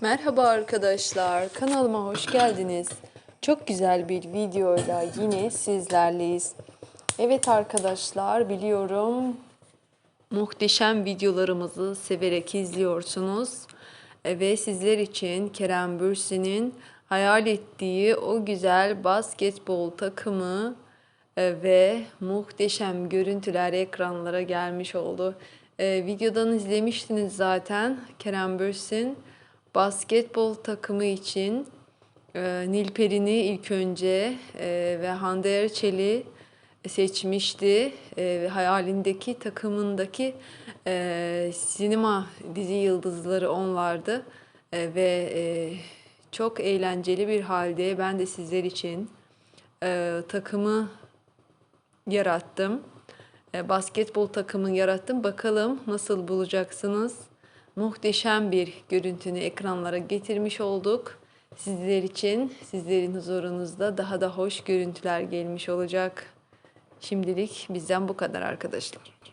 Merhaba arkadaşlar, kanalıma hoş geldiniz. Çok güzel bir videoyla yine sizlerleyiz. Evet arkadaşlar, biliyorum muhteşem videolarımızı severek izliyorsunuz. E, Ve sizler için Kerem Bürsin'in hayal ettiği o güzel basketbol takımı e, ve muhteşem görüntüler ekranlara gelmiş oldu. E, videodan izlemiştiniz zaten Kerem Bürsin basketbol takımı için e, Nilperi'ni ilk önce e, ve Hande Erçel'i seçmişti. E, ve hayalindeki takımındaki e, sinema dizi yıldızları onlardı. E, ve e, çok eğlenceli bir halde ben de sizler için e, takımı yarattım. E, basketbol takımı yarattım. Bakalım nasıl bulacaksınız? Muhteşem bir görüntünü ekranlara getirmiş olduk. Sizler için, sizlerin huzurunuzda daha da hoş görüntüler gelmiş olacak. Şimdilik bizden bu kadar arkadaşlar.